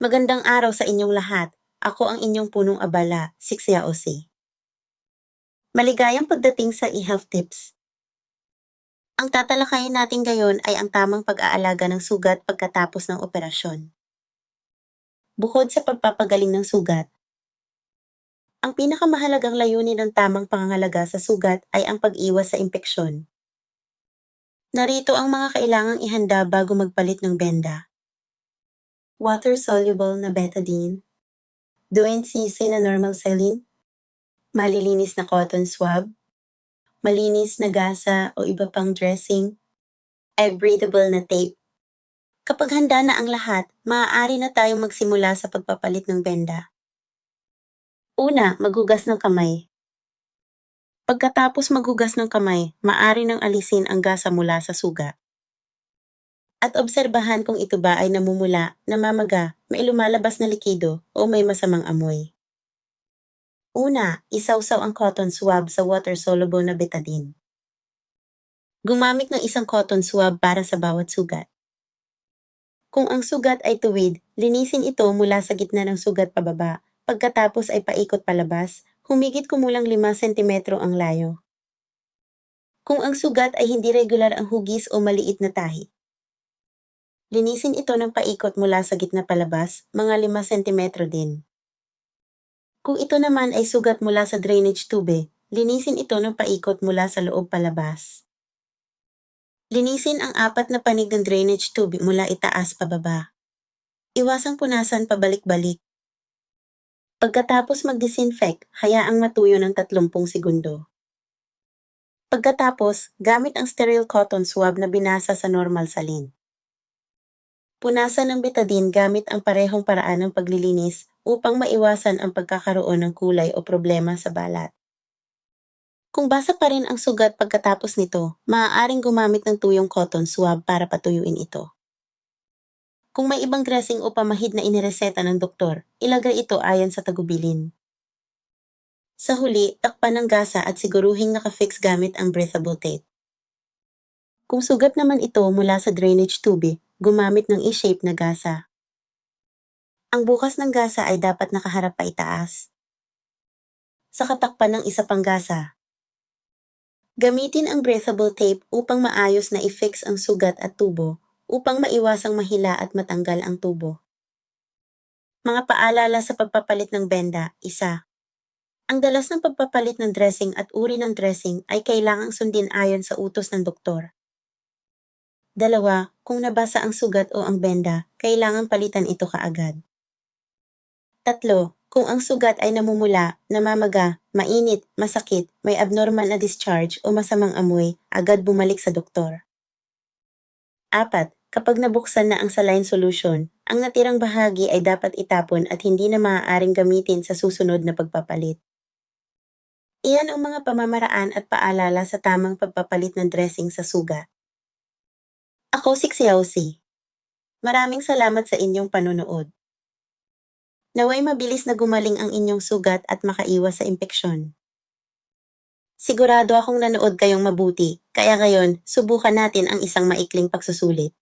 Magandang araw sa inyong lahat. Ako ang inyong punong abala, si Xiaosi. Maligayang pagdating sa e-health tips. Ang tatalakayin natin ngayon ay ang tamang pag-aalaga ng sugat pagkatapos ng operasyon. Bukod sa pagpapagaling ng sugat, ang pinakamahalagang layunin ng tamang pangangalaga sa sugat ay ang pag-iwas sa impeksyon. Narito ang mga kailangang ihanda bago magpalit ng benda. Water-soluble na betadine, Duane-CC na normal saline, malilinis na cotton swab, malinis na gasa o iba pang dressing, ay breathable na tape. Kapag handa na ang lahat, maaari na tayong magsimula sa pagpapalit ng benda. Una, maghugas ng kamay. Pagkatapos maghugas ng kamay, maaari nang alisin ang gasa mula sa sugat. At obserbahan kung ito ba ay namumula, namamaga, may lumalabas na likido o may masamang amoy. Una, isawsaw ang cotton swab sa water-soluble na betadine. Gumamit ng isang cotton swab para sa bawat sugat. Kung ang sugat ay tuwid, linisin ito mula sa gitna ng sugat pababa, pagkatapos ay paikot palabas, humigit kumulang 5 cm ang layo. Kung ang sugat ay hindi regular ang hugis o maliit na tahi, Linisin ito ng paikot mula sa gitna palabas, mga 5 cm din. Kung ito naman ay sugat mula sa drainage tube, linisin ito ng paikot mula sa loob palabas. Linisin ang apat na panig ng drainage tube mula itaas pababa. Iwasang punasan pabalik-balik. Pagkatapos mag-disinfect, hayaang matuyo ng 30 segundo. Pagkatapos, gamit ang sterile cotton swab na binasa sa normal saline. Punasan ng betadine gamit ang parehong paraan ng paglilinis upang maiwasan ang pagkakaroon ng kulay o problema sa balat. Kung basa pa rin ang sugat pagkatapos nito, maaaring gumamit ng tuyong cotton swab para patuyuin ito. Kung may ibang dressing o pamahid na inireseta ng doktor, ilagay ito ayon sa tagubilin. Sa huli, takpan ng gasa at siguruhing nakafix gamit ang breathable tape. Kung sugat naman ito mula sa drainage tube, gumamit ng E-shape na gasa. Ang bukas ng gasa ay dapat nakaharap pa itaas. Sa katakpan ng isa pang gasa, gamitin ang breathable tape upang maayos na i-fix ang sugat at tubo upang maiwasang mahila at matanggal ang tubo. Mga paalala sa pagpapalit ng benda, isa. Ang dalas ng pagpapalit ng dressing at uri ng dressing ay kailangang sundin ayon sa utos ng doktor. Dalawa, kung nabasa ang sugat o ang benda, kailangan palitan ito kaagad. Tatlo, kung ang sugat ay namumula, namamaga, mainit, masakit, may abnormal na discharge o masamang amoy, agad bumalik sa doktor. Apat, kapag nabuksan na ang saline solution, ang natirang bahagi ay dapat itapon at hindi na maaaring gamitin sa susunod na pagpapalit. Iyan ang mga pamamaraan at paalala sa tamang pagpapalit ng dressing sa sugat. Ako si Xiaosi. Maraming salamat sa inyong panunood. Naway mabilis na gumaling ang inyong sugat at makaiwas sa impeksyon. Sigurado akong nanood kayong mabuti, kaya ngayon, subukan natin ang isang maikling pagsusulit.